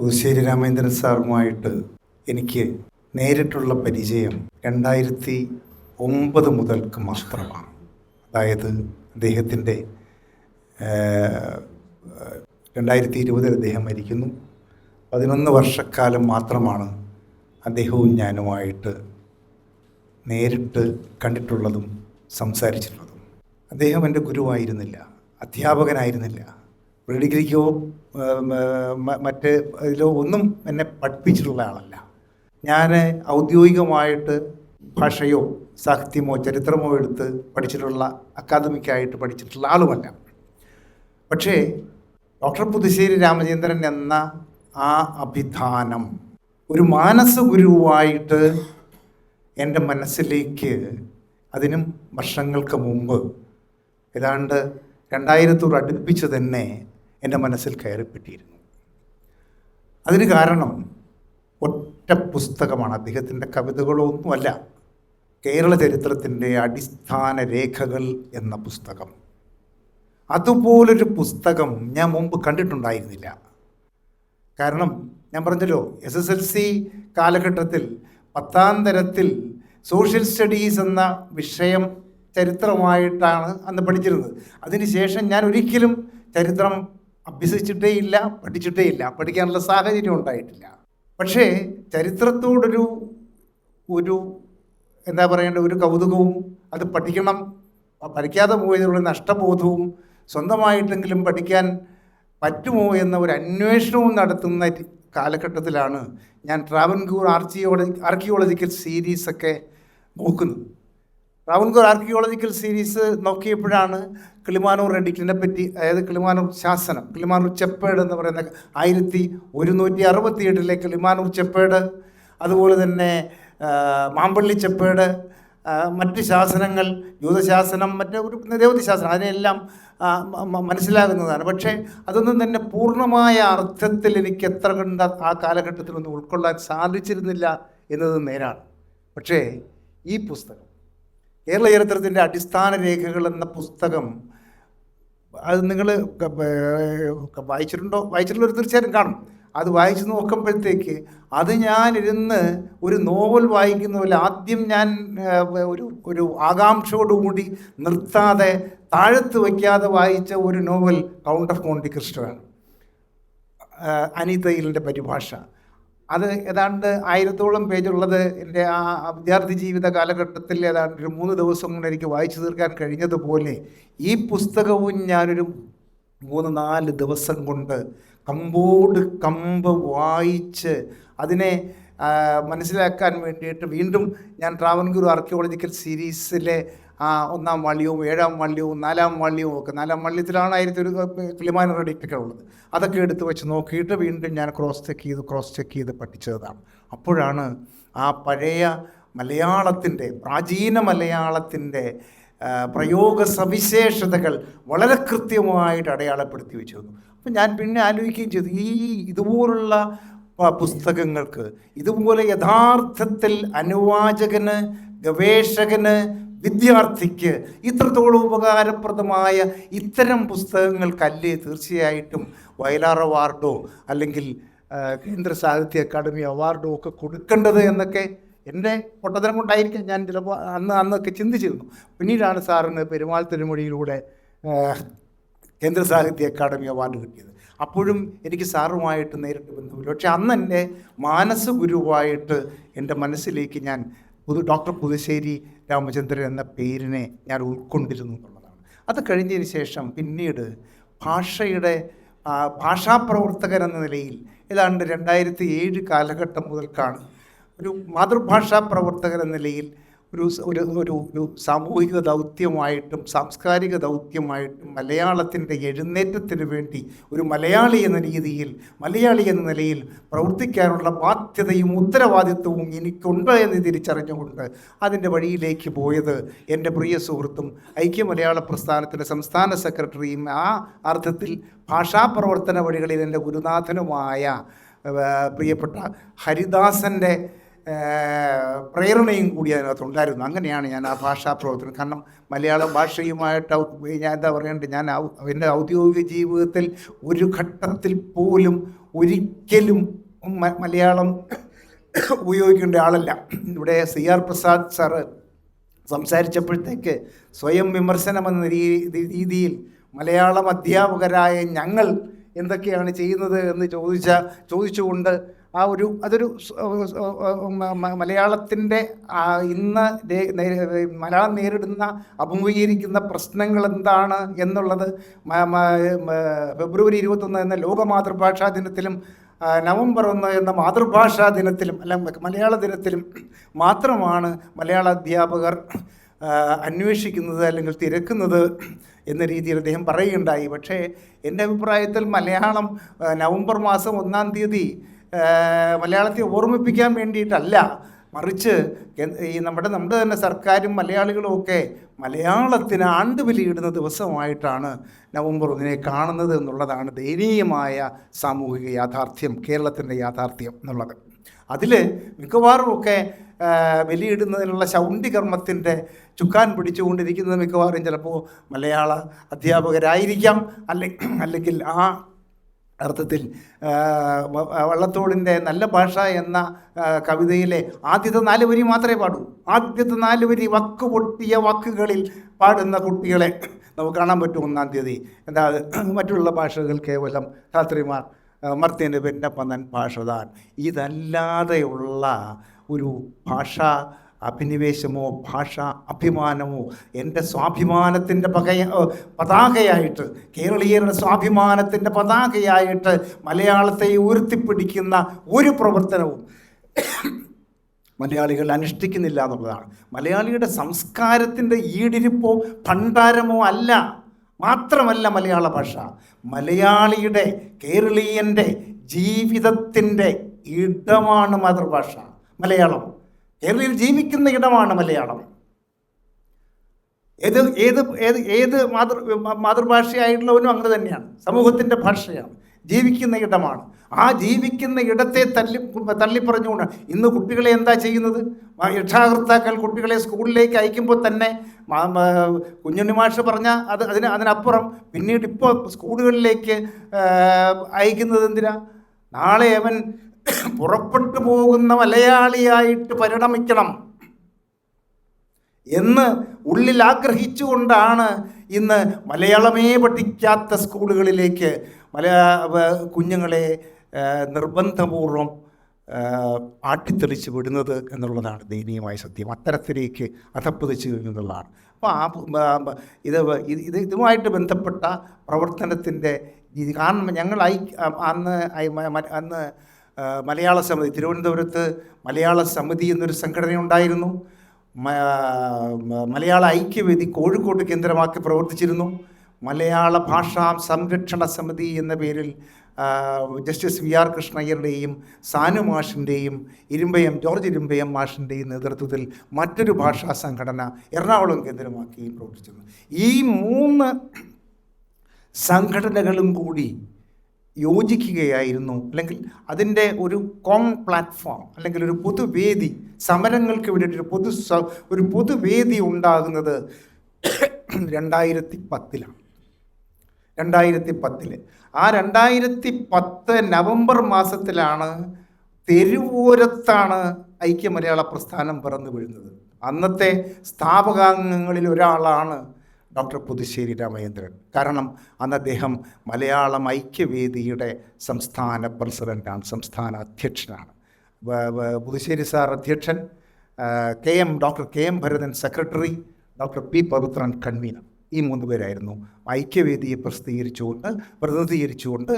പുതുശ്ശേരി രാമേന്ദ്രൻ സാറുമായിട്ട് എനിക്ക് നേരിട്ടുള്ള പരിചയം രണ്ടായിരത്തി ഒമ്പത് മുതൽക്ക് മാത്രമാണ്. അതായത് അദ്ദേഹത്തിന്റെ രണ്ടായിരത്തി ഇരുപതിൽ അദ്ദേഹം മരിക്കുന്നു. പതിനൊന്ന് വർഷക്കാലം മാത്രമാണ് അദ്ദേഹവും ഞാനുമായിട്ട് നേരിട്ട് കണ്ടിട്ടുള്ളതും സംസാരിച്ചിട്ടുള്ളതും. അദ്ദേഹം എന്റെ ഗുരുവായിരുന്നില്ല അധ്യാപകനായിരുന്നില്ല. പ്രീ ഡിഗ്രിക്കോ മറ്റ് ഇതിലോ ഒന്നും എന്നെ പഠിപ്പിച്ചിട്ടുള്ള ആളല്ല. ഞാൻ ഔദ്യോഗികമായിട്ട് ഭാഷയോ സാഹിത്യമോ ചരിത്രമോ എടുത്ത് പഠിച്ചിട്ടുള്ള അക്കാദമിക്കായിട്ട് പഠിച്ചിട്ടുള്ള ആളുമല്ല. പക്ഷേ ഡോക്ടർ പുതുശ്ശേരി രാമചന്ദ്രൻ എന്ന ആ അഭിധാനം ഒരു മാനസ ഗുരുവായിട്ട് എന്റെ മനസ്സിലേക്ക് അതിനും വർഷങ്ങൾക്ക് മുമ്പ് ഏതാണ്ട് രണ്ടായിരത്തോട് അടുപ്പിച്ച് തന്നെ എന്റെ മനസ്സിൽ കയറിപ്പെട്ടിയിരുന്നു അതിന് കാരണം ഒറ്റ പുസ്തകമാണ്. അദ്ദേഹത്തിന്റെ കവിതകളൊന്നുമല്ല. കേരള ചരിത്രത്തിന്റെ അടിസ്ഥാന രേഖകൾ എന്ന പുസ്തകം. അതുപോലൊരു പുസ്തകം ഞാൻ മുമ്പ് കണ്ടിട്ടുണ്ടായിരുന്നില്ല. കാരണം ഞാൻ പറഞ്ഞല്ലോ എസ് എസ് എൽ സി കാലഘട്ടത്തിൽ പത്താം തരത്തിൽ സോഷ്യൽ സ്റ്റഡീസ് എന്ന വിഷയം ചരിത്രമായിട്ടാണ് അന്ന് പഠിച്ചിരുന്നത്. അതിനുശേഷം ഞാൻ ഒരിക്കലും ചരിത്രം അഭ്യസിച്ചിട്ടേ ഇല്ല പഠിച്ചിട്ടേ ഇല്ല പഠിക്കാനുള്ള സാഹചര്യം ഉണ്ടായിട്ടില്ല. പക്ഷേ ചരിത്രത്തോടൊരു ഒരു എന്താ പറയേണ്ട ഒരു കൗതുകവും അത് പഠിക്കണം പഠിക്കാതെ പോയതിലുള്ള നഷ്ടബോധവും സ്വന്തമായിട്ടെങ്കിലും പഠിക്കാൻ പറ്റുമോ എന്ന ഒരു അന്വേഷണവും നടത്തുന്ന കാലഘട്ടത്തിലാണ് ഞാൻ ട്രാവൻകൂർ ആർച്ചിയോളജി ആർക്കിയോളജിക്കൽ സീരീസൊക്കെ നോക്കുന്നത്. ട്രാവൻകൂർ ആർക്കിയോളജിക്കൽ സീരീസ് നോക്കിയപ്പോഴാണ് കിളിമാനൂർ എഡിക്റ്റിനെ പറ്റി അതായത് കിളിമാനൂർ ശാസനം കിളിമാനൂർ ചെപ്പേട് എന്ന് പറയുന്ന ആയിരത്തി ഒരുന്നൂറ്റി അറുപത്തി എട്ടിലെ കിളിമാനൂർ ചെപ്പേട് അതുപോലെ തന്നെ മാമ്പള്ളി ചെപ്പേട് മറ്റ് ശാസനങ്ങൾ യൂതശാസനം മറ്റ് ഒരു നിരവധി ശാസനം അതിനെല്ലാം മനസ്സിലാകുന്നതാണ്. പക്ഷേ അതൊന്നും തന്നെ പൂർണമായ അർത്ഥത്തിൽ എനിക്ക് എത്ര കണ്ട ആ കാലഘട്ടത്തിലൊന്നും ഉൾക്കൊള്ളാൻ സാധിച്ചിരുന്നില്ല എന്നത് നേരാണ്. പക്ഷേ ഈ പുസ്തകം കേരള ചരിത്രത്തിന്റെ അടിസ്ഥാന രേഖകൾ എന്ന പുസ്തകം അത് നിങ്ങൾ വായിച്ചിട്ടുണ്ടോ? വായിച്ചിട്ടുള്ളവർ തീർച്ചയായിട്ടും കാണും. അത് വായിച്ചു നോക്കുമ്പോഴത്തേക്ക് അത് ഞാനിരുന്ന് ഒരു നോവൽ വായിക്കുന്ന പോലെ ആദ്യം ഞാൻ ഒരു ഒരു ആകാംക്ഷയോടുകൂടി നിർത്താതെ താഴത്ത് വയ്ക്കാതെ വായിച്ച ഒരു നോവൽ കൗണ്ട് ഓഫ് മോണ്ടി ക്രിസ്റ്റോയാണ് അനിതയിലിന്റെ പരിഭാഷ. അത് ഏതാണ്ട് ആയിരത്തോളം പേജുള്ളത് എന്റെ ആ വിദ്യാർത്ഥി ജീവിത കാലഘട്ടത്തിൽ ഏതാണ്ട് ഒരു മൂന്ന് ദിവസം കൊണ്ട് എനിക്ക് വായിച്ചു തീർക്കാൻ കഴിഞ്ഞതുപോലെ ഈ പുസ്തകവും ഞാനൊരു മൂന്ന് നാല് ദിവസം കൊണ്ട് കമ്പോട് കമ്പ് വായിച്ച് അതിനെ മനസ്സിലാക്കാൻ വേണ്ടിയിട്ട് വീണ്ടും ഞാൻ ട്രാവൻകൂർ ആർക്കിയോളജിക്കൽ സീരീസിലെ ഒന്നാം വള്ളിയവും ഏഴാം വള്ളിയവും നാലാം വള്ളിയവും ഒക്കെ നാലാം വള്ളിയത്തിലാണ് ആയിരത്തി ഒരു കിളിമാന റെഡിക്കൊക്കെ ഉള്ളത് അതൊക്കെ എടുത്ത് വെച്ച് നോക്കിയിട്ട് വീണ്ടും ഞാൻ ക്രോസ് ചെക്ക് ചെയ്ത് ക്രോസ് ചെക്ക് ചെയ്ത് പഠിച്ചതാണ്. അപ്പോഴാണ് ആ പഴയ മലയാളത്തിന്റെ പ്രാചീന മലയാളത്തിന്റെ പ്രയോഗ സവിശേഷതകൾ വളരെ കൃത്യമായിട്ട് അടയാളപ്പെടുത്തി വെച്ചു അപ്പം ഞാൻ പിന്നെ ആലോചിക്കുകയും ചെയ്തു ഈ ഇതുപോലുള്ള പുസ്തകങ്ങൾക്ക് ഇതുപോലെ യഥാർത്ഥത്തിൽ അനുവാചകന് ഗവേഷകന് വിദ്യാർത്ഥിക്ക് ഇത്രത്തോളം ഉപകാരപ്രദമായ ഇത്തരം പുസ്തകങ്ങൾക്കല്ലേ തീർച്ചയായിട്ടും വയലാർ അവാർഡോ അല്ലെങ്കിൽ കേന്ദ്ര സാഹിത്യ അക്കാദമി അവാർഡോ ഒക്കെ കൊടുക്കേണ്ടത് എന്നൊക്കെ എന്റെ പൊട്ടത്തരം കൊണ്ടായിരിക്കാം ഞാൻ ചിലപ്പോൾ അന്ന് അന്നൊക്കെ ചിന്തിച്ചിരുന്നു. പിന്നീടാണ് സാറിന് പെരുമാൾ തിരുമൊഴിയിലൂടെ കേന്ദ്ര സാഹിത്യ അക്കാദമി അവാർഡ് കിട്ടിയത്. അപ്പോഴും എനിക്ക് സാറുമായിട്ട് നേരിട്ട് ബന്ധമില്ല. പക്ഷെ അന്ന് എന്റെ മാനസ ഗുരുവായിട്ട് എന്റെ മനസ്സിലേക്ക് ഞാൻ പുതു ഡോക്ടർ പുതുശ്ശേരി രാമചന്ദ്രൻ എന്ന പേരിനെ ഞാൻ ഉൾക്കൊണ്ടിരുന്നു എന്നുള്ളതാണ്. അത് കഴിഞ്ഞതിന് ശേഷം പിന്നീട് ഭാഷയുടെ ഭാഷാപ്രവർത്തകൻ എന്ന നിലയിൽ ഏതാണ്ട് രണ്ടായിരത്തി ഏഴ് കാലഘട്ടം മുതൽക്കാണ് ഒരു മാതൃഭാഷാ പ്രവർത്തകൻ എന്ന നിലയിൽ ഒരു ഒരു ഒരു ഒരു സാമൂഹിക ദൗത്യമായിട്ടും സാംസ്കാരിക ദൗത്യമായിട്ടും മലയാളത്തിന്റെ എഴുന്നേറ്റത്തിന് വേണ്ടി ഒരു മലയാളി എന്ന രീതിയിൽ മലയാളി എന്ന നിലയിൽ പ്രവർത്തിക്കാനുള്ള ബാധ്യതയും ഉത്തരവാദിത്വവും എനിക്കുണ്ട് എന്ന് തിരിച്ചറിഞ്ഞുകൊണ്ട് അതിന്റെ വഴിയിലേക്ക് പോയത് എന്റെ പ്രിയ സുഹൃത്തും ഐക്യ മലയാള പ്രസ്ഥാനത്തിന്റെ സംസ്ഥാന സെക്രട്ടറിയും ആ അർത്ഥത്തിൽ ഭാഷാപ്രവർത്തന വഴികളിൽ എന്റെ ഗുരുനാഥനുമായ പ്രിയപ്പെട്ട ഹരിദാസന്റെ പ്രേരണയും കൂടി അതിനകത്ത് ഉണ്ടായിരുന്നു. അങ്ങനെയാണ് ഞാൻ ആ ഭാഷാ പ്രവർത്തനം. കാരണം മലയാള ഭാഷയുമായിട്ട് ഞാൻ എന്താ പറയേണ്ടത്? ഞാൻ എന്റെ ഔദ്യോഗിക ജീവിതത്തിൽ ഒരു ഘട്ടത്തിൽ പോലും ഒരിക്കലും മലയാളം ഉപയോഗിക്കേണ്ട ആളല്ല. ഇവിടെ സി ആർ പ്രസാദ് സാറ് സംസാരിച്ചപ്പോഴത്തേക്ക് സ്വയം വിമർശനമെന്ന എന്ന രീതിയിൽ മലയാളം അധ്യാപകരായ ഞങ്ങൾ എന്തൊക്കെയാണ് ചെയ്യുന്നത് എന്ന് ചോദിച്ച ചോദിച്ചുകൊണ്ട് ആ ഒരു അതൊരു മലയാളത്തിന്റെ ഇന്ന് മലയാളം നേരിടുന്ന അഭിമുഖീകരിക്കുന്ന പ്രശ്നങ്ങൾ എന്താണ് എന്നുള്ളത് ഫെബ്രുവരി ഇരുപത്തൊന്ന് എന്ന ലോക മാതൃഭാഷാ ദിനത്തിലും നവംബർ ഒന്ന് എന്ന മാതൃഭാഷാ ദിനത്തിലും അല്ല മലയാള ദിനത്തിലും മാത്രമാണ് മലയാള അധ്യാപകർ അന്വേഷിക്കുന്നത് അല്ലെങ്കിൽ തിരക്കുന്നത് എന്ന രീതിയിൽ അദ്ദേഹം പറയുകയുണ്ടായി. പക്ഷേ എന്റെ അഭിപ്രായത്തിൽ മലയാളം നവംബർ മാസം ഒന്നാം തീയതി മലയാളത്തെ ഓർമ്മിപ്പിക്കാൻ വേണ്ടിയിട്ടല്ല. മറിച്ച് ഈ നമ്മുടെ നമ്മുടെ തന്നെ സർക്കാരും മലയാളികളും ഒക്കെ മലയാളത്തിന് ആണ്ടുബലിയിടുന്ന ദിവസമായിട്ടാണ് നവംബർ ഒന്നിനെ കാണുന്നത് എന്നുള്ളതാണ് ദയനീയമായ സാമൂഹിക യാഥാർത്ഥ്യം കേരളത്തിന്റെ യാഥാർത്ഥ്യം എന്നുള്ളത്. അതിൽ മിക്കവാറും ഒക്കെ ബലിയിടുന്നതിനുള്ള ബലിയിടുന്നതിനുള്ള ശൗണ്ഡികർമ്മത്തിന്റെ ചുക്കാൻ പിടിച്ചുകൊണ്ടിരിക്കുന്നത് മിക്കവാറും ചിലപ്പോൾ മലയാള അധ്യാപകരായിരിക്കാം. അല്ലെ അല്ലെങ്കിൽ ആ അർത്ഥത്തിൽ വള്ളത്തോളിന്റെ നല്ല ഭാഷ എന്ന കവിതയിലെ ആദ്യത്തെ നാല് വരി മാത്രമേ പാടൂ ആദ്യത്തെ നാല് വരി വക്ക് പൊട്ടിയ വാക്കുകളിൽ പാടുന്ന കുട്ടികളെ നമുക്ക് കാണാൻ പറ്റും ഒന്നാം തീയതി എന്താ? മറ്റുള്ള ഭാഷകൾ കേവലം ധാത്രിമാർ മർത്തിന് പെന്നപ്പന്നൻ ഭാഷതാൻ ഇതല്ലാതെയുള്ള ഒരു ഭാഷ അഭിനിവേശമോ ഭാഷ അഭിമാനമോ എന്റെ സ്വാഭിമാനത്തിന്റെ പകയ പതാകയായിട്ട് കേരളീയരുടെ സ്വാഭിമാനത്തിന്റെ പതാകയായിട്ട് മലയാളത്തെ ഉയർത്തിപ്പിടിക്കുന്ന ഒരു പ്രവർത്തനവും മലയാളികൾ അനുഷ്ഠിക്കുന്നില്ല എന്നുള്ളതാണ്. മലയാളിയുടെ സംസ്കാരത്തിന്റെ ഈടിരിപ്പോ ഭണ്ഡാരമോ അല്ല. മാത്രമല്ല മലയാള ഭാഷ. മലയാളിയുടെ കേരളീയന്റെ ജീവിതത്തിന്റെ ഇടമാണ് മാതൃഭാഷ. മലയാളം. കേരളയിൽ ജീവിക്കുന്ന ഇടമാണ് മലയാളം. ഏത് ഏത് ഏത് ഏത് മാതൃ മാതൃഭാഷയായിട്ടുള്ളവനും അങ്ങനെ തന്നെയാണ്. സമൂഹത്തിന്റെ ഭാഷയാണ്. ജീവിക്കുന്ന ഇടമാണ്. ആ ജീവിക്കുന്ന ഇടത്തെ തല്ലി തള്ളിപ്പറഞ്ഞുകൊണ്ട് ഇന്ന് കുട്ടികളെ എന്താ ചെയ്യുന്നത്? രക്ഷാകർത്താക്കൾ കുട്ടികളെ സ്കൂളിലേക്ക് അയക്കുമ്പോൾ തന്നെ കുഞ്ഞുണ്ണി മാഷ് പറഞ്ഞ അത് അതിന് അതിനപ്പുറം പിന്നീട് ഇപ്പോൾ സ്കൂളുകളിലേക്ക് അയക്കുന്നത് എന്തിനാ? നാളെ അവൻ പുറപ്പെട്ടു പോകുന്ന മലയാളിയായിട്ട് പരിണമിക്കണം എന്ന് ഉള്ളിൽ ആഗ്രഹിച്ചുകൊണ്ടാണ് ഇന്ന് മലയാളമേ പഠിക്കാത്ത സ്കൂളുകളിലേക്ക് മലയാ വ- കുഞ്ഞുങ്ങളെ നിർബന്ധപൂർവം ആട്ടിത്തെളിച്ച് വിടുന്നത് എന്നുള്ളതാണ് ദയനീയമായ സത്യം. അത്തരത്തിലേക്ക് അധപ്പതിച്ചു എന്നുള്ളതാണ് അപ്പോൾ ആ ഇത് ഇത് ഇത് ഇതുമായിട്ട് ബന്ധപ്പെട്ട പ്രവർത്തനത്തിന്റെ കാരണം ഞങ്ങൾ അന്ന് അന്ന് മലയാള സമിതി തിരുവനന്തപുരത്ത് മലയാള സമിതി എന്നൊരു സംഘടന ഉണ്ടായിരുന്നു. മലയാള ഐക്യവേദി കോഴിക്കോട് കേന്ദ്രമാക്കി പ്രവർത്തിച്ചിരുന്നു. മലയാള ഭാഷാ സംരക്ഷണ സമിതി എന്ന പേരിൽ ജസ്റ്റിസ് വി ആർ കൃഷ്ണയ്യരുടെയും സാനു മാഷിന്റെയും ഇരുമ്പയം ജോർജ് ഇരുമ്പയം മാഷിന്റെയും നേതൃത്വത്തിൽ മറ്റൊരു ഭാഷാ സംഘടന എറണാകുളം കേന്ദ്രമാക്കി പ്രവർത്തിച്ചിരുന്നു. ഈ മൂന്ന് സംഘടനകളും കൂടി യോജിക്കുകയായിരുന്നു. അല്ലെങ്കിൽ അതിന്റെ ഒരു കോം പ്ലാറ്റ്ഫോം അല്ലെങ്കിൽ ഒരു പൊതുവേദി സമരങ്ങൾക്ക് വേണ്ടിയിട്ട് ഒരു പൊതു ഒരു പൊതുവേദി ഉണ്ടാകുന്നത് രണ്ടായിരത്തി പത്തിലാണ് രണ്ടായിരത്തി പത്തിൽ ആ രണ്ടായിരത്തി പത്ത് നവംബർ മാസത്തിലാണ് തെരുവോരത്താണ് ഐക്യ മലയാള പ്രസ്ഥാനം പിറന്നു വീഴുന്നത്. അന്നത്തെ സ്ഥാപകാംഗങ്ങളിൽ ഒരാളാണ് ഡോക്ടർ പുതുശ്ശേരി രാമചന്ദ്രൻ. കാരണം അന്ന് അദ്ദേഹം മലയാളം ഐക്യവേദിയുടെ സംസ്ഥാന പ്രസിഡന്റാണ് സംസ്ഥാന അധ്യക്ഷനാണ്. പുതുശ്ശേരി സാർ അധ്യക്ഷൻ K M doctor K M Bharathan secretary doctor P Pavithran convener. ഈ മൂന്ന് പേരായിരുന്നു. ഐക്യവേദിയെ പ്രസിദ്ധീകരിച്ചുകൊണ്ട് പ്രതിനിധീകരിച്ചുകൊണ്ട്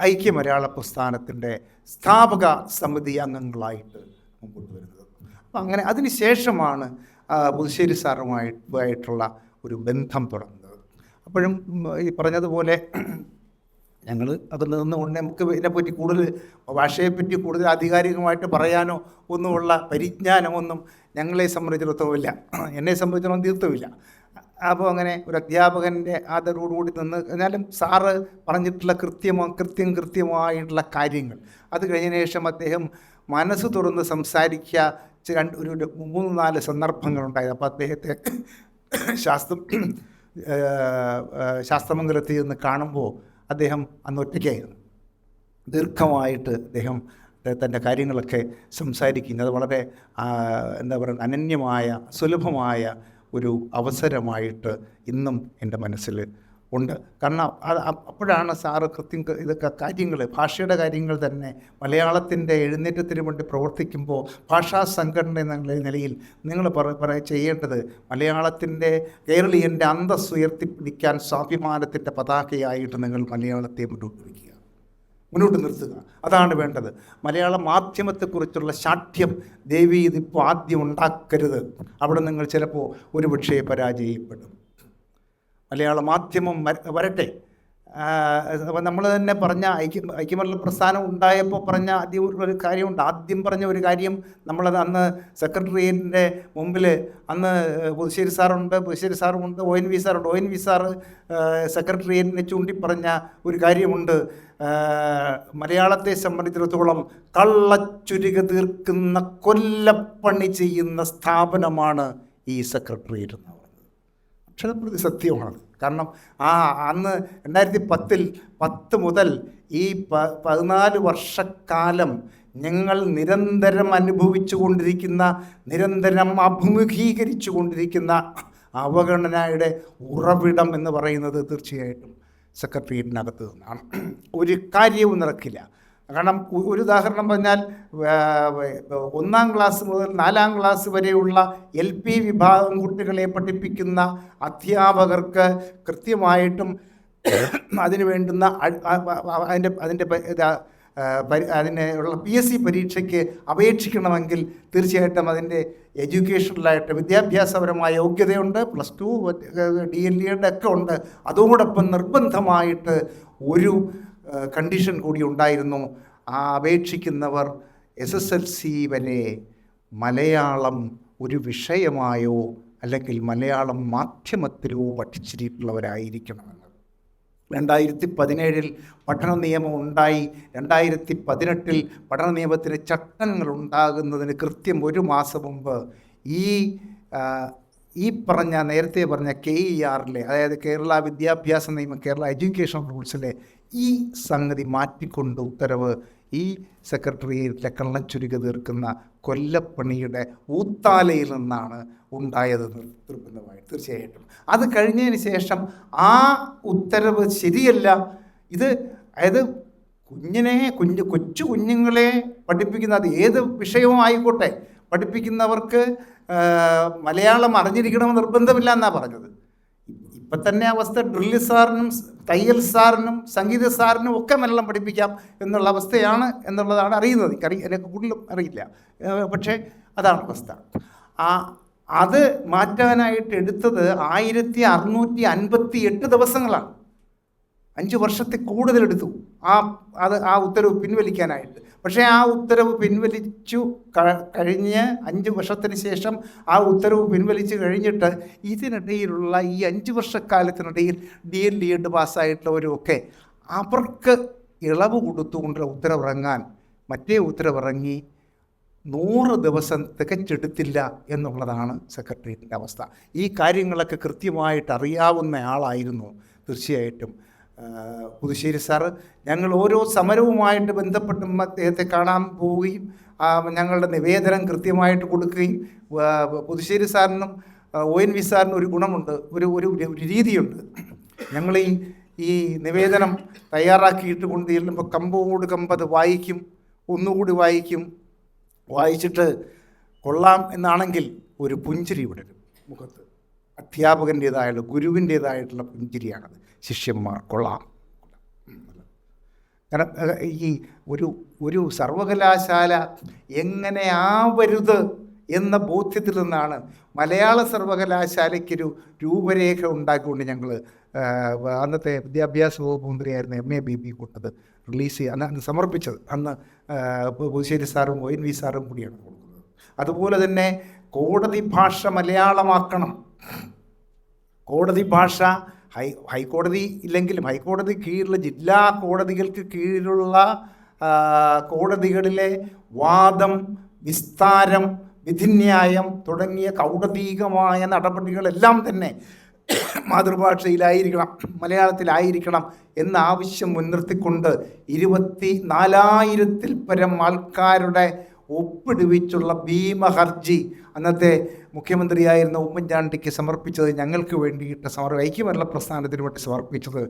ഐക്യ മലയാള പ്രസ്ഥാനത്തിന്റെ സ്ഥാപക സമിതി അംഗങ്ങളായിട്ട് മുമ്പോട്ട് വരുന്നത്. അപ്പം അങ്ങനെ അതിന് ശേഷമാണ് ആ, പുതുശ്ശേരി സാറുമായിട്ടുള്ള ഒരു ബന്ധം തുടങ്ങുന്നത്. അപ്പോഴും ഈ പറഞ്ഞതുപോലെ ഞങ്ങൾ അത് നിന്നുകൊണ്ട് നമുക്ക് ഇതിനെപ്പറ്റി കൂടുതൽ ഭാഷയെപ്പറ്റി കൂടുതൽ ആധികാരികമായിട്ട് പറയാനോ ഒന്നുമുള്ള പരിജ്ഞാനമൊന്നും ഞങ്ങളെ സംബന്ധിച്ചിടത്തോളമില്ല എന്നെ സംബന്ധിച്ചിടത്തോളം തീർത്തുമില്ല. അപ്പോൾ അങ്ങനെ ഒരു അധ്യാപകന്റെ ആദരവോടുകൂടി നിന്ന് എന്നാലും സാറ് പറഞ്ഞിട്ടുള്ള കൃത്യമോ കൃത്യം കൃത്യമായിട്ടുള്ള കാര്യങ്ങൾ. അത് കഴിഞ്ഞതിന് ശേഷം അദ്ദേഹം മനസ്സ് തുറന്ന് സംസാരിക്കുക. രണ്ട് ഒരു മൂന്ന് നാല് സന്ദർഭങ്ങളുണ്ടായത് അപ്പോൾ അദ്ദേഹത്തെ ശാസ്ത്രം ശാസ്ത്രമംഗലത്തിൽ നിന്ന് കാണുമ്പോൾ അദ്ദേഹം അന്ന് ഒറ്റയ്ക്കായിരുന്നു. ദീർഘമായിട്ട് അദ്ദേഹം തന്റെ കാര്യങ്ങളൊക്കെ സംസാരിക്കുന്നത് വളരെ എന്താ പറയുക അനന്യമായ സുലഭമായ ഒരു അവസരമായിട്ട് ഇന്നും എന്റെ മനസ്സിൽ ഉണ്ട്. കാരണം അത് അപ്പോഴാണ് സാറ് കൃത്യം ഇതൊക്കെ കാര്യങ്ങൾ ഭാഷയുടെ കാര്യങ്ങൾ തന്നെ മലയാളത്തിന്റെ എഴുന്നേറ്റത്തിന് വേണ്ടി പ്രവർത്തിക്കുമ്പോൾ ഭാഷാ സംഘടന എന്ന നിലയിൽ നിങ്ങൾ പറ ചെയ്യേണ്ടത് മലയാളത്തിന്റെ കേരളീയന്റെ അന്തസ് ഉയർത്തിപ്പിടിക്കാൻ സ്വാഭിമാനത്തിന്റെ പതാകയായിട്ട് നിങ്ങൾ മലയാളത്തെ മുന്നോട്ട് വയ്ക്കുക. മുന്നോട്ട് നിർത്തുക. അതാണ് വേണ്ടത്. മലയാള മാധ്യമത്തെക്കുറിച്ചുള്ള ശാഠ്യം ദേവി ഇതിപ്പോൾ ആദ്യം ഉണ്ടാക്കരുത്. അവിടെ നിങ്ങൾ ചിലപ്പോൾ ഒരുപക്ഷേ പരാജയപ്പെടും. മലയാള മാധ്യമം വരട്ടെ. നമ്മൾ തന്നെ പറഞ്ഞ ഐക്യ ഐക്യമല്ല പ്രസ്ഥാനം ഉണ്ടായപ്പോൾ പറഞ്ഞ ആദ്യം ഒരു- കാര്യമുണ്ട്. ആദ്യം പറഞ്ഞ ഒരു കാര്യം നമ്മളത് അന്ന് സെക്രട്ടറിയേറ്റിന്റെ മുമ്പിൽ അന്ന് പുതുശ്ശേരി സാറുണ്ട് പുതുശ്ശേരി സാറുമുണ്ട് ഒ എൻ വി സാറുണ്ട്. ഒ എൻ വി സാറ് സെക്രട്ടറിയേറ്റിനെ ചൂണ്ടി പറഞ്ഞ ഒരു കാര്യമുണ്ട്. മലയാളത്തെ സംബന്ധിച്ചിടത്തോളം കള്ളച്ചുരുക തീർക്കുന്ന കൊല്ലപ്പണി ചെയ്യുന്ന സ്ഥാപനമാണ് ഈ സെക്രട്ടറിയേറ്റ് എന്ന് അക്ഷരപ്രതി സത്യമാണ്. കാരണം ആ അന്ന് രണ്ടായിരത്തി പത്തിൽ പത്ത് മുതൽ ഈ പ പതിനാല് വർഷക്കാലം ഞങ്ങൾ നിരന്തരം അനുഭവിച്ചു കൊണ്ടിരിക്കുന്ന നിരന്തരം അഭിമുഖീകരിച്ചു കൊണ്ടിരിക്കുന്ന അവഗണനയുടെ ഉറവിടം എന്ന് പറയുന്നത് തീർച്ചയായിട്ടും സെക്രട്ടേറിയറ്റിനകത്ത് നിന്നാണ്. ഒരു കാര്യവും നടക്കില്ല. കാരണം ഒരു ഉദാഹരണം പറഞ്ഞാൽ ഒന്നാം ക്ലാസ് മുതൽ നാലാം ക്ലാസ് വരെയുള്ള എൽ പി വിഭാഗം കുട്ടികളെ പഠിപ്പിക്കുന്ന അധ്യാപകർക്ക് കൃത്യമായിട്ടും അതിന് വേണ്ടുന്ന അതിന്റെ അതിന്റെ അതിനുള്ള പി എസ് സി പരീക്ഷയ്ക്ക് അപേക്ഷിക്കണമെങ്കിൽ തീർച്ചയായിട്ടും അതിന്റെ എഡ്യൂക്കേഷണലായിട്ട് വിദ്യാഭ്യാസപരമായ യോഗ്യതയുണ്ട് പ്ലസ് ടു ഡി എൽ ഇയുടെ ഒക്കെ ഉണ്ട്. അതോടൊപ്പം നിർബന്ധമായിട്ട് ഒരു കണ്ടീഷൻ കൂടി ഉണ്ടായിരുന്നു. ആ അപേക്ഷിക്കുന്നവർ എസ് എസ് എൽ സി വരെ മലയാളം ഒരു വിഷയമായോ അല്ലെങ്കിൽ മലയാളം മാധ്യമത്തിലോ പഠിച്ചിട്ടുള്ളവരായിരിക്കണമെന്ന്. രണ്ടായിരത്തി പതിനേഴിൽ പഠന നിയമം ഉണ്ടായി. രണ്ടായിരത്തി പതിനെട്ടിൽ പഠന നിയമത്തിന് ചട്ടങ്ങൾ ഉണ്ടാകുന്നതിന് കൃത്യം ഒരു മാസം മുമ്പ് ഈ ഈ പറഞ്ഞ നേരത്തെ പറഞ്ഞ കെ ഇ ആറിലെ അതായത് കേരള വിദ്യാഭ്യാസ നിയമം കേരള എഡ്യൂക്കേഷൻ റൂൾസിലെ ഈ സംഗതി മാറ്റിക്കൊണ്ട് ഉത്തരവ് ഈ സെക്രട്ടറിയേറ്റിലെ കള്ളച്ചുരുക തീർക്കുന്ന കൊല്ലപ്പണിയുടെ ഊത്താലയിൽ നിന്നാണ് ഉണ്ടായത് നിർ- നിർബന്ധമായി. തീർച്ചയായിട്ടും. അത് കഴിഞ്ഞതിന് ശേഷം ആ ഉത്തരവ് ശരിയല്ല. ഇത് അതായത് കുഞ്ഞിനെ കുഞ്ഞ് കൊച്ചു കുഞ്ഞുങ്ങളെ പഠിപ്പിക്കുന്ന അത് ഏത് വിഷയവും ആയിക്കോട്ടെ പഠിപ്പിക്കുന്നവർക്ക് മലയാളം അറിഞ്ഞിരിക്കണമെന്ന് നിർബന്ധമില്ല എന്നാണ് പറഞ്ഞത്. ഇപ്പം തന്നെ അവസ്ഥ ഡ്രില്ല് സാറിനും തയ്യൽ സാറിനും സംഗീത സാറിനും ഒക്കെ മലയാളം പഠിപ്പിക്കാം എന്നുള്ള അവസ്ഥയാണ് എന്നുള്ളതാണ് അറിയുന്നത്. എനിക്കറി എനിക്ക് കൂടുതലും അറിയില്ല. പക്ഷേ അതാണ് അവസ്ഥ. ആ അത് മാറ്റാനായിട്ട് എടുത്തത് ആയിരത്തി അറുന്നൂറ്റി അൻപത്തി എട്ട് ദിവസങ്ങളാണ്. അഞ്ച് വർഷത്തിൽ കൂടുതലെടുത്തു ആ അത് ആ ഉത്തരവ് പിൻവലിക്കാനായിട്ട്. പക്ഷേ ആ ഉത്തരവ് പിൻവലിച്ചു കഴിഞ്ഞ് അഞ്ച് വർഷത്തിന് ശേഷം ആ ഉത്തരവ് പിൻവലിച്ചു കഴിഞ്ഞിട്ട് ഇതിനിടയിലുള്ള ഈ അഞ്ച് വർഷക്കാലത്തിനിടയിൽ ഡി എൽ ഡി എഡ് പാസ്സായിട്ടുള്ളവരുമൊക്കെ അവർക്ക് ഇളവ് കൊടുത്തുകൊണ്ടുള്ള ഉത്തരവിറങ്ങാൻ മറ്റേ ഉത്തരവിറങ്ങി നൂറ് ദിവസം തികച്ചെടുത്തില്ല എന്നുള്ളതാണ് സെക്രട്ടേറിയറ്റിന്റെ അവസ്ഥ. ഈ കാര്യങ്ങളൊക്കെ കൃത്യമായിട്ട് അറിയാവുന്ന ആളായിരുന്നു തീർച്ചയായിട്ടും. പുതുശ്ശേരി സാറ് ഞങ്ങൾ ഓരോ സമരവുമായിട്ട് ബന്ധപ്പെട്ടും അദ്ദേഹത്തെ കാണാൻ പോവുകയും ഞങ്ങളുടെ നിവേദനം കൃത്യമായിട്ട് കൊടുക്കുകയും പുതുശ്ശേരി സാറിനും ഒ എൻ വി സാറിനും ഒരു ഗുണമുണ്ട് ഒരു ഒരു രീതിയുണ്ട്. ഞങ്ങൾ ഈ ഈ നിവേദനം തയ്യാറാക്കിയിട്ട് കൊണ്ട് ചെല്ലുമ്പോൾ കമ്പോട് കമ്പത് വായിക്കും ഒന്നുകൂടി വായിക്കും വായിച്ചിട്ട് കൊള്ളാം എന്നാണെങ്കിൽ ഒരു പുഞ്ചിരി വിടരും മുഖത്ത്. അധ്യാപകന്റേതായുള്ള ഗുരുവിന്റേതായിട്ടുള്ള പുഞ്ചിരിയാണത്. ശിഷ്യന്മാർ കൊള്ളാം. കാരണം ഈ ഒരു ഒരു സർവകലാശാല എങ്ങനെ ആവരുത് എന്ന ബോധ്യത്തിൽ നിന്നാണ് മലയാള സർവകലാശാലയ്ക്കൊരു രൂപരേഖ ഉണ്ടാക്കിക്കൊണ്ട് ഞങ്ങൾ അന്നത്തെ വിദ്യാഭ്യാസ വകുപ്പ് മന്ത്രിയായിരുന്ന എം എ ബി ബി കൊണ്ടത് റിലീസ് ചെയ്യുക അന്ന് സമർപ്പിച്ചത്. അന്ന് പുതുശ്ശേരി സാറും ഒ എൻ വി സാറും കൂടിയാണ് കൊടുക്കുന്നത്. അതുപോലെ തന്നെ കോടതി ഭാഷ മലയാളമാക്കണം. കോടതി ഭാഷ ഹൈ ഹൈക്കോടതി ഇല്ലെങ്കിലും ഹൈക്കോടതി കീഴിലുള്ള ജില്ലാ കോടതികൾക്ക് കീഴിലുള്ള കോടതികളിലെ വാദം വിസ്താരം വിധിന്യായം തുടങ്ങിയ കൗടതീകമായ നടപടികളെല്ലാം തന്നെ മാതൃഭാഷയിലായിരിക്കണം മലയാളത്തിലായിരിക്കണം എന്ന ആവശ്യം മുൻനിർത്തിക്കൊണ്ട് ഇരുപത്തി നാലായിരത്തിൽ പരം ആൾക്കാരുടെ ഒപ്പിടുവിച്ചുള്ള ഭീമഹർജി അന്നത്തെ മുഖ്യമന്ത്രിയായിരുന്ന ഉമ്മൻചാണ്ടിക്ക് സമർപ്പിച്ചത് ഞങ്ങൾക്ക് വേണ്ടിയിട്ട് സമർ ഐക്യമല്ല പ്രസ്ഥാനത്തിന് വേണ്ടി സമർപ്പിച്ചത്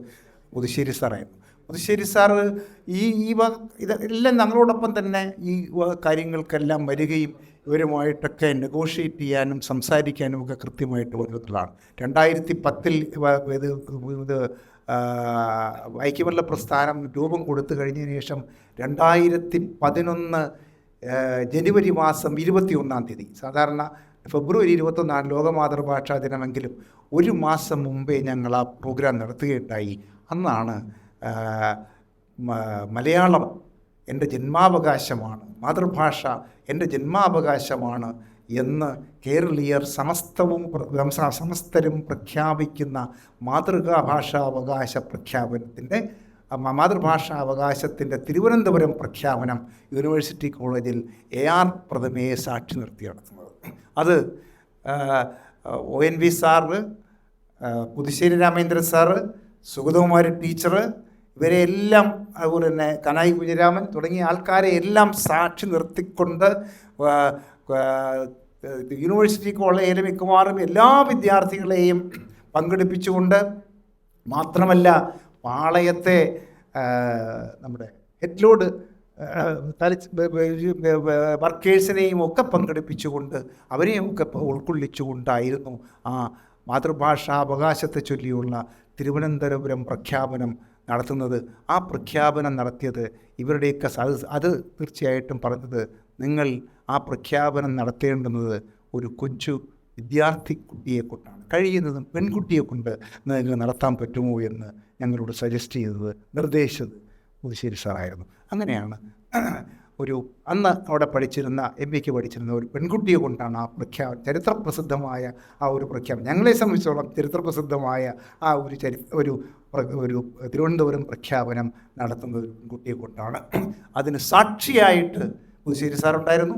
പുതുശ്ശേരി സാറായിരുന്നു. പുതുശ്ശേരി സാറ് ഈ ഈ വക ഇതെല്ലാം ഞങ്ങളോടൊപ്പം തന്നെ ഈ കാര്യങ്ങൾക്കെല്ലാം വരികയും ഇവരുമായിട്ടൊക്കെ നെഗോഷിയേറ്റ് ചെയ്യാനും സംസാരിക്കാനും ഒക്കെ കൃത്യമായിട്ട് വരുന്നതാണ് രണ്ടായിരത്തി പത്തിൽ ഇത് ഇത് ഐക്യമല്ല പ്രസ്ഥാനം രൂപം കൊടുത്തു കഴിഞ്ഞതിന് ശേഷം രണ്ടായിരത്തി പതിനൊന്ന് ജനുവരി മാസം ഇരുപത്തി ഒന്നാം തീയതി. സാധാരണ ഫെബ്രുവരി ഇരുപത്തൊന്നാണ് ലോക മാതൃഭാഷാ ദിനമെങ്കിലും ഒരു മാസം മുമ്പേ ഞങ്ങൾ ആ പ്രോഗ്രാം നടത്തുകയുണ്ടായി. അന്നാണ് മലയാളം എന്റെ ജന്മാവകാശമാണ് മാതൃഭാഷ എന്റെ ജന്മാവകാശമാണ് എന്ന് കേരളീയർ സമസ്തവും സമസ്തരും പ്രഖ്യാപിക്കുന്ന മാതൃകാഭാഷാവകാശ പ്രഖ്യാപനത്തിന്റെ മാതൃഭാഷാ അവകാശത്തിന്റെ തിരുവനന്തപുരം പ്രഖ്യാപനം യൂണിവേഴ്സിറ്റി കോളേജിൽ എ ആർ പ്രഥമയെ സാക്ഷി നിർത്തി നടത്തുന്നത്. അത് O N V sir Puthussery Ramendran sir Sugathakumari teacher ഇവരെ എല്ലാം അതുപോലെ തന്നെ കനായി കുഞ്ഞിരാമൻ തുടങ്ങിയ ആൾക്കാരെ എല്ലാം സാക്ഷി നിർത്തിക്കൊണ്ട് യൂണിവേഴ്സിറ്റി കോളേജിലെ മിക്കവാറും എല്ലാ വിദ്യാർത്ഥികളെയും പങ്കെടുപ്പിച്ചുകൊണ്ട് മാത്രമല്ല പാളയത്തെ നമ്മുടെ ഹെഡ്ലോഡ് വർക്കേഴ്സിനെയും ഒക്കെ പങ്കെടുപ്പിച്ചുകൊണ്ട് അവരെയും ഒക്കെ ഉൾക്കൊള്ളിച്ചുകൊണ്ടായിരുന്നു ആ മാതൃഭാഷാ അവകാശത്തെ ചൊല്ലിയുള്ള തിരുവനന്തപുരം പ്രഖ്യാപനം നടത്തുന്നത്. ആ പ്രഖ്യാപനം നടത്തിയത് ഇവരുടെയൊക്കെ അത് അത് തീർച്ചയായിട്ടും പറഞ്ഞത് നിങ്ങൾ ആ പ്രഖ്യാപനം നടത്തേണ്ടുന്നത് ഒരു കൊച്ചു വിദ്യാർത്ഥി കുട്ടിയെ കൊണ്ടാണ് കഴിയുന്നതും പെൺകുട്ടിയെ കൊണ്ട് നിങ്ങൾക്ക് നടത്താൻ പറ്റുമോ എന്ന് ഞങ്ങളോട് സജസ്റ്റ് ചെയ്തത് നിർദ്ദേശിച്ചത്. പുതുശ്ശേരി സാറായിരുന്നു അങ്ങനെയാണ് ഒരു അന്ന് അവിടെ പഠിച്ചിരുന്ന എം എക്ക് പഠിച്ചിരുന്ന ഒരു പെൺകുട്ടിയെ കൊണ്ടാണ് ആ പ്രഖ്യാപനം ചരിത്രപ്രസിദ്ധമായ ആ ഒരു പ്രഖ്യാപനം. ഞങ്ങളെ സംബന്ധിച്ചോളം ചരിത്രപ്രസിദ്ധമായ ആ ഒരു ചരി ഒരു ഒരു തിരുവനന്തപുരം പ്രഖ്യാപനം നടത്തുന്ന ഒരു പെൺകുട്ടിയെ കൊണ്ടാണ് അതിന് സാക്ഷിയായിട്ട് Puthussery സാറുണ്ടായിരുന്നു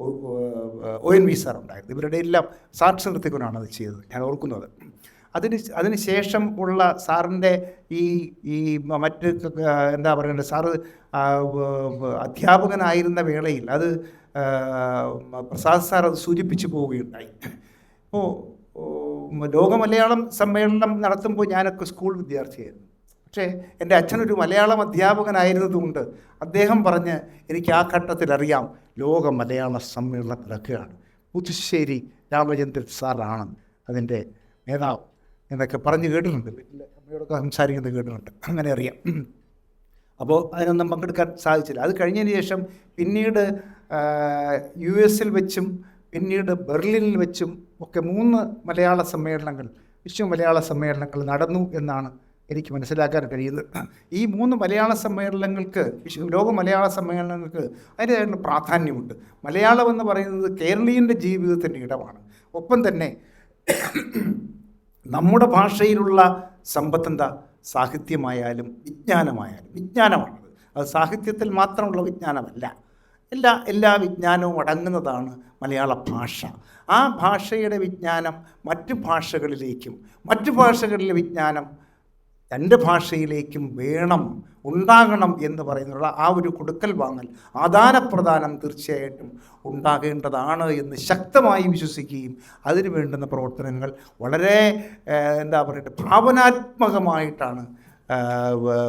O- O- O N V സാറുണ്ടായിരുന്നു ഇവരുടെ എല്ലാം സാക്ഷി നിർത്തിക്കൊണ്ടാണ് അത് ചെയ്തത്. ഞാൻ ഓർക്കുന്നത്. അതിന് ശ- അതിന് ശേഷം ഉള്ള സാറിന്റെ ഈ ഈ മറ്റ് എന്താ പറയുന്നത് സാറ് അധ്യാപകനായിരുന്ന വേളയിൽ അത് പ്രസാദ് സാർ അത് സൂചിപ്പിച്ചു പോവുകയുണ്ടായി. ഇപ്പോൾ ലോക മലയാളം സമ്മേളനം നടത്തുമ്പോൾ ഞാനൊക്കെ സ്കൂൾ വിദ്യാർത്ഥിയായിരുന്നു. പക്ഷേ എന്റെ അച്ഛനൊരു മലയാളം അധ്യാപകനായിരുന്നതുകൊണ്ട് അദ്ദേഹം പറഞ്ഞ് എനിക്ക് ആ ഘട്ടത്തിൽ അറിയാം ലോക മലയാള സമ്മേളനം നടക്കുകയാണ്. പുതുശ്ശേരി രാമചന്ദ്രൻ സാറാണ് അതിന്റെ നേതാവ്. എന്നൊക്കെ പറഞ്ഞ് കേട്ടിട്ടുണ്ട് വീട്ടിൽ അമ്മയോടൊക്കെ സംസാരിക്കുന്നത് കേട്ടിട്ടുണ്ട്. അങ്ങനെ അറിയാം. അപ്പോൾ അതിനൊന്നും പങ്കെടുക്കാൻ സാധിച്ചില്ല. അത് കഴിഞ്ഞതിന് ശേഷം പിന്നീട് യു എസിൽ വെച്ചും പിന്നീട് ബെർലിനിൽ വെച്ചും ഒക്കെ മൂന്ന് മലയാള സമ്മേളനങ്ങൾ വിശ്വ മലയാള സമ്മേളനങ്ങൾ നടന്നു എന്നാണ് എനിക്ക് മനസ്സിലാക്കാൻ കഴിയുന്നത്. ഈ മൂന്ന് മലയാള സമ്മേളനങ്ങൾക്ക് ലോക മലയാള സമ്മേളനങ്ങൾക്ക് അതിന്റെതായിട്ടുള്ള പ്രാധാന്യമുണ്ട്. മലയാളം എന്ന് പറയുന്നത് കേരളീയന്റെ ജീവിതത്തിന്റെ ഇടമാണ്. ഒപ്പം തന്നെ നമ്മുടെ ഭാഷയിലുള്ള സമ്പത്ത് എന്താ സാഹിത്യമായാലും വിജ്ഞാനമായാലും വിജ്ഞാനമാണത്. അത് സാഹിത്യത്തിൽ മാത്രമുള്ള വിജ്ഞാനമല്ല. എല്ലാ എല്ലാ വിജ്ഞാനവും അടങ്ങുന്നതാണ് മലയാള ഭാഷ. ആ ഭാഷയുടെ വിജ്ഞാനം മറ്റു ഭാഷകളിലേക്കും മറ്റു ഭാഷകളിലെ വിജ്ഞാനം തന്റെ ഭാഷയിലേക്കും വേണം ഉണ്ടാകണം എന്ന് പറയുന്നുള്ള ആ ഒരു കൊടുക്കൽ വാങ്ങൽ ആദാനപ്രദാനം തീർച്ചയായിട്ടും ഉണ്ടാകേണ്ടതാണ് എന്ന് ശക്തമായി വിശ്വസിക്കുകയും അതിന് വേണ്ടുന്ന പ്രവർത്തനങ്ങൾ വളരെ എന്താ പറയുക ഭാവനാത്മകമായിട്ടാണ്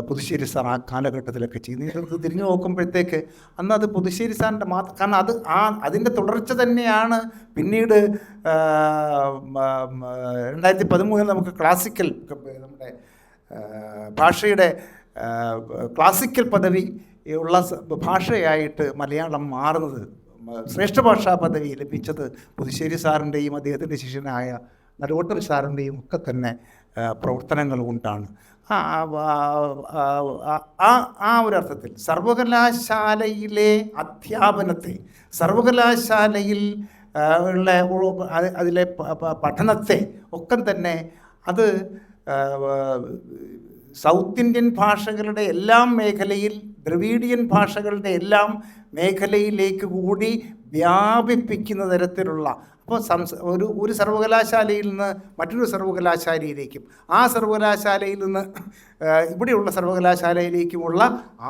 പുതുശ്ശേരി സാർ ആ കാലഘട്ടത്തിലൊക്കെ ചെയ്യുന്നത്. നിങ്ങൾക്ക് തിരിഞ്ഞു നോക്കുമ്പോഴത്തേക്ക് അന്ന് അത് പുതുശ്ശേരി സാറിന്റെ മാത്രം കാരണം അത് ആ അതിന്റെ തുടർച്ച തന്നെയാണ് പിന്നീട് രണ്ടായിരത്തി പതിമൂന്നിൽ നമുക്ക് ക്ലാസിക്കൽ നമ്മുടെ ഭാഷയുടെ ക്ലാസിക്കൽ പദവി ഉള്ള ഭാഷയായിട്ട് മലയാളം മാറുന്നത് ശ്രേഷ്ഠ ഭാഷാ പദവി ലഭിച്ചത് പുതുശ്ശേരി സാറിന്റെയും അദ്ദേഹത്തിന്റെ ശിഷ്യനായ നടുവോട്ടൽ സാറിന്റെയും ഒക്കെ തന്നെ പ്രവർത്തനങ്ങൾ കൊണ്ടാണ്. ആ ആ- ഒരു അർത്ഥത്തിൽ സർവകലാശാലയിലെ അധ്യാപനത്തെ സർവകലാശാലയിൽ ഉള്ള അതിലെ പഠനത്തെ ഒക്കെ തന്നെ അത് സൗത്ത് ഇന്ത്യൻ ഭാഷകളുടെ എല്ലാം മേഖലയിൽ ദ്രവീഡിയൻ ഭാഷകളുടെ എല്ലാം മേഖലയിലേക്ക് കൂടി വ്യാപിപ്പിക്കുന്ന തരത്തിലുള്ള അപ്പോൾ സംസ ഒരു ഒരു സർവകലാശാലയിൽ നിന്ന് മറ്റൊരു സർവകലാശാലയിലേക്കും ആ സർവകലാശാലയിൽ നിന്ന് ഇവിടെയുള്ള സർവകലാശാലയിലേക്കുമുള്ള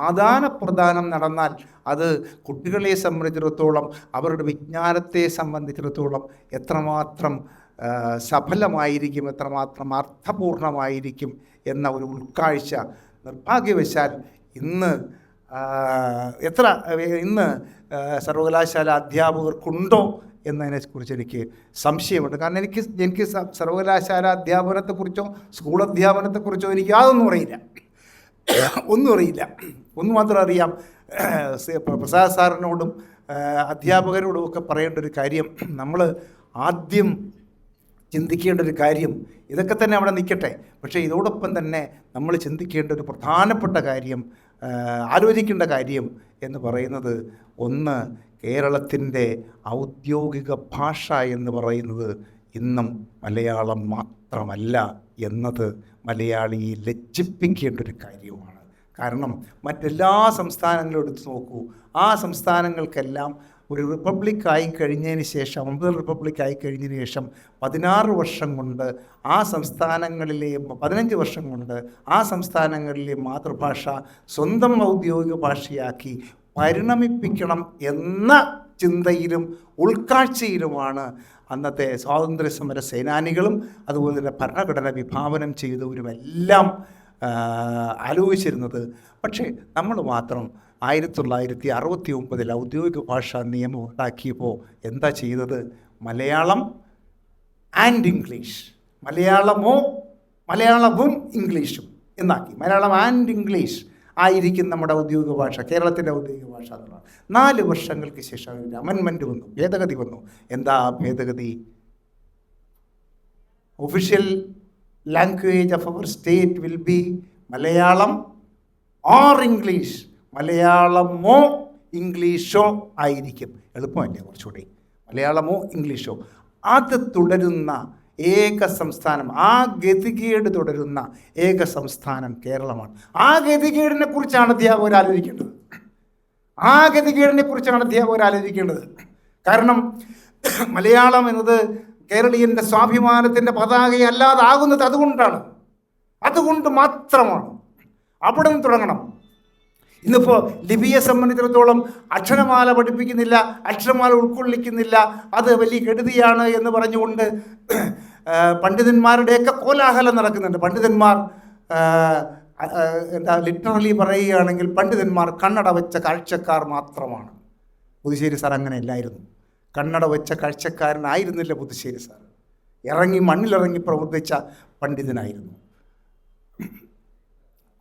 ആദാന പ്രദാനം നടന്നാൽ അത് കുട്ടികളെ സംബന്ധിച്ചിടത്തോളം അവരുടെ വിജ്ഞാനത്തെ സംബന്ധിച്ചിടത്തോളം എത്രമാത്രം സഫലമായിരിക്കും എത്രമാത്രം അർത്ഥപൂർണമായിരിക്കും എന്ന ഒരു ഉൾക്കാഴ്ച നിർഭാഗ്യവശാൽ ഇന്ന് എത്ര ഇന്ന് സർവകലാശാല അധ്യാപകർക്കുണ്ടോ എന്നതിനെക്കുറിച്ച് എനിക്ക് സംശയമുണ്ട്. കാരണം എനിക്ക് എനിക്ക് സർവകലാശാല അധ്യാപനത്തെക്കുറിച്ചോ സ്കൂൾ അധ്യാപനത്തെക്കുറിച്ചോ എനിക്ക് യാതൊന്നും അറിയില്ല. ഒന്നും അറിയില്ല. ഒന്ന് മാത്രം അറിയാം. പ്രസാദ് സാറിനോടും അധ്യാപകരോടും ഒക്കെ പറയേണ്ട ഒരു കാര്യം നമ്മൾ ആദ്യം ചിന്തിക്കേണ്ട ഒരു കാര്യം ഇതൊക്കെ തന്നെ അവിടെ നിൽക്കട്ടെ. പക്ഷേ ഇതോടൊപ്പം തന്നെ നമ്മൾ ചിന്തിക്കേണ്ട ഒരു പ്രധാനപ്പെട്ട കാര്യം ആലോചിക്കേണ്ട കാര്യം എന്ന് പറയുന്നത് ഒന്ന് കേരളത്തിന്റെ ഔദ്യോഗിക ഭാഷ എന്ന് പറയുന്നത് ഇന്നും മലയാളം മാത്രമല്ല എന്നത് മലയാളിയെ ലജ്ജിപ്പിക്കേണ്ട ഒരു കാര്യമാണ്. കാരണം മറ്റെല്ലാ സംസ്ഥാനങ്ങളും എടുത്ത് നോക്കൂ ആ സംസ്ഥാനങ്ങൾക്കെല്ലാം ഒരു റിപ്പബ്ലിക് ആയി കഴിഞ്ഞതിന് ശേഷം ഒമ്പത് റിപ്പബ്ലിക് ആയി കഴിഞ്ഞതിന് ശേഷം പതിനാറ് വർഷം കൊണ്ട് ആ സംസ്ഥാനങ്ങളിലെ പതിനഞ്ച് വർഷം കൊണ്ട് ആ സംസ്ഥാനങ്ങളിലെ മാതൃഭാഷ സ്വന്തം ഔദ്യോഗിക ഭാഷയാക്കി പരിണമിപ്പിക്കണം എന്ന ചിന്തയിലും ഉൾക്കാഴ്ചയിലുമാണ് അന്നത്തെ സ്വാതന്ത്ര്യ സമര സേനാനികളും അതുപോലെ തന്നെ ഭരണഘടന വിഭാവനം ചെയ്തവരുമെല്ലാം ആലോചിച്ചിരുന്നത്. പക്ഷേ നമ്മൾ മാത്രം ആയിരത്തി തൊള്ളായിരത്തി അറുപത്തി ഒമ്പതിൽ ഔദ്യോഗിക ഭാഷാ നിയമം ഉണ്ടാക്കിയപ്പോൾ എന്താ ചെയ്തത്? മലയാളം ആൻഡ് ഇംഗ്ലീഷ് മലയാളമോ മലയാളവും ഇംഗ്ലീഷും എന്നാക്കി. മലയാളം ആൻഡ് ഇംഗ്ലീഷ് ആയിരിക്കും നമ്മുടെ ഔദ്യോഗിക ഭാഷ കേരളത്തിന്റെ ഔദ്യോഗിക ഭാഷ എന്നുള്ളത് നാല് വർഷങ്ങൾക്ക് ശേഷം ഒരു അമൻമെന്റ് വന്നു ഭേദഗതി വന്നു. എന്താ ഭേദഗതി? Official language of our state will be Malayalam or English മലയാളമോ ഇംഗ്ലീഷോ ആയിരിക്കും. എളുപ്പമല്ലേ കുറച്ചുകൂടി? മലയാളമോ ഇംഗ്ലീഷോ? അത് തുടരുന്ന ഏക സംസ്ഥാനം ആ ഗതികേട് തുടരുന്ന ഏക സംസ്ഥാനം കേരളമാണ്. ആ ഗതികേടിനെ കുറിച്ചാണ് അധ്യാപകർ ആലോചിക്കേണ്ടത്. ആ ഗതികേടിനെ കുറിച്ചാണ് അധ്യാപകർ ആലോചിക്കേണ്ടത്. കാരണം മലയാളം എന്നത് കേരളീയന്റെ സ്വാഭിമാനത്തിന്റെ പതാകയല്ലാതാകുന്നത് അതുകൊണ്ടാണ്. അതുകൊണ്ട് മാത്രമാണ്. അവിടെ നിന്ന് തുടങ്ങണം. ഇന്നിപ്പോൾ ലിപിയെ സംബന്ധിച്ചിടത്തോളം അക്ഷരമാല പഠിപ്പിക്കുന്നില്ല അക്ഷരമാല ഉൾക്കൊള്ളിക്കുന്നില്ല. അത് വലിയ കെടുതിയാണ് എന്ന് പറഞ്ഞുകൊണ്ട് പണ്ഡിതന്മാരുടെയൊക്കെ കോലാഹലം നടക്കുന്നുണ്ട്. പണ്ഡിതന്മാർ എന്താ ലിറ്ററലി പറയുകയാണെങ്കിൽ പണ്ഡിതന്മാർ കണ്ണട വെച്ച കാഴ്ചക്കാർ മാത്രമാണ്. പുതുശ്ശേരി സാർ അങ്ങനെയല്ലായിരുന്നു കണ്ണട വെച്ച കാഴ്ചക്കാരനായിരുന്നില്ല പുതുശ്ശേരി സാർ. ഇറങ്ങി മണ്ണിലിറങ്ങി പ്രവർത്തിച്ച പണ്ഡിതനായിരുന്നു.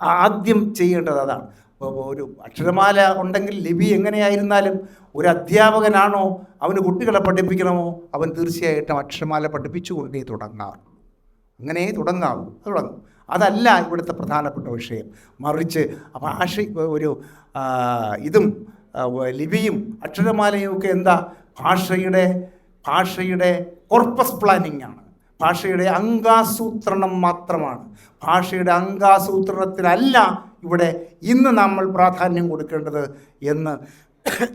ആദ്യം ചെയ്യേണ്ടത് അതാണ്. ഒരു അക്ഷരമാല ഉണ്ടെങ്കിൽ ലിപി എങ്ങനെയായിരുന്നാലും ഒരു അധ്യാപകനാണോ അവന് കുട്ടികളെ പഠിപ്പിക്കണമോ അവൻ തീർച്ചയായിട്ടും അക്ഷരമാല പഠിപ്പിച്ചുകൊണ്ടേ തുടങ്ങാറുള്ളൂ അങ്ങനെ തുടങ്ങാവൂ. തുടങ്ങും. അതല്ല ഇവിടുത്തെ പ്രധാനപ്പെട്ട വിഷയം. മറിച്ച് ഭാഷ ഒരു ഇതും ലിപിയും അക്ഷരമാലയും ഒക്കെ എന്താ? ഭാഷയുടെ ഭാഷയുടെ കോർപ്പസ് പ്ലാനിംഗ് ആണ്. ഭാഷയുടെ അംഗാസൂത്രണം മാത്രമാണ്. ഭാഷയുടെ അംഗാസൂത്രണത്തിനല്ല ഇവിടെ ഇന്ന് നമ്മൾ പ്രാധാന്യം കൊടുക്കേണ്ടത് എന്ന്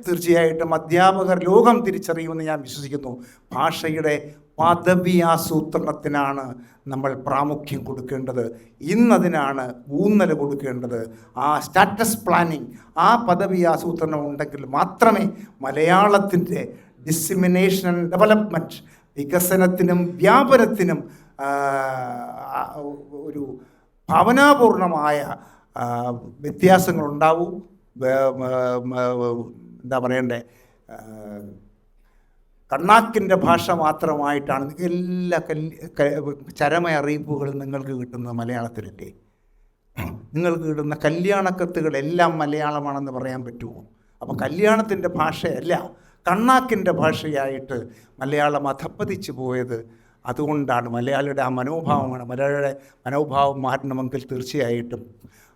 തീർച്ചയായിട്ടും അധ്യാപകർ ലോകം തിരിച്ചറിയുമെന്ന് ഞാൻ വിശ്വസിക്കുന്നു. ഭാഷയുടെ പദവി ആസൂത്രണത്തിനാണ് നമ്മൾ പ്രാമുഖ്യം കൊടുക്കേണ്ടത്. ഇന്നതിനാണ് ഊന്നൽ കൊടുക്കേണ്ടത്. ആ സ്റ്റാറ്റസ് പ്ലാനിങ് ആ പദവി ആസൂത്രണം ഉണ്ടെങ്കിൽ മാത്രമേ മലയാളത്തിന്റെ ഡിസിമിനേഷൻ ആൻഡ് ഡെവലപ്മെന്റ് വികസനത്തിനും വ്യാപനത്തിനും ഒരു ഭാവനാപൂർണമായ വ്യത്യാസങ്ങളുണ്ടാവൂ. എന്താ പറയണ്ടേ? കണ്ണാക്കിന്റെ ഭാഷ മാത്രമായിട്ടാണ് എല്ലാ ചരമ അറിയിപ്പുകളും നിങ്ങൾക്ക് കിട്ടുന്നത് മലയാളത്തിലല്ലേ? നിങ്ങൾക്ക് കിട്ടുന്ന കല്യാണക്കത്തുകളെല്ലാം മലയാളമാണെന്ന് പറയാൻ പറ്റുമോ? അപ്പം കല്യാണത്തിന്റെ ഭാഷയല്ല കണ്ണാക്കിന്റെ ഭാഷയായിട്ട് മലയാളം അധപ്പതിച്ചു പോയത് അതുകൊണ്ടാണ് മലയാളിയുടെ ആ മനോഭാവമാണ് മലയാളിയുടെ മനോഭാവം മാറ്റണമെങ്കിൽ തീർച്ചയായിട്ടും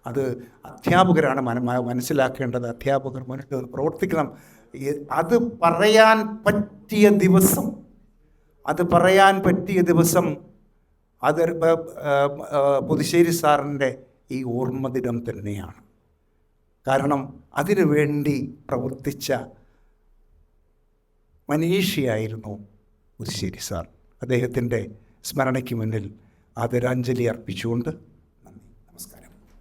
അത് അധ്യാപകരാണ് മന മനസ്സിലാക്കേണ്ടത്. അധ്യാപകർ മുന്നിട്ട് പ്രവർത്തിക്കണം. അത് പറയാൻ പറ്റിയ ദിവസം അത് പറയാൻ പറ്റിയ ദിവസം അത് പുതുശ്ശേരി സാറിന്റെ ഈ ഓർമ്മ ദിനം തന്നെയാണ്. കാരണം അതിനു വേണ്ടി പ്രവർത്തിച്ച മനീഷിയായിരുന്നു പുതുശ്ശേരി സാർ. അദ്ദേഹത്തിന്റെ സ്മരണയ്ക്ക് മുന്നിൽ ആദരാഞ്ജലി അർപ്പിച്ചുകൊണ്ട്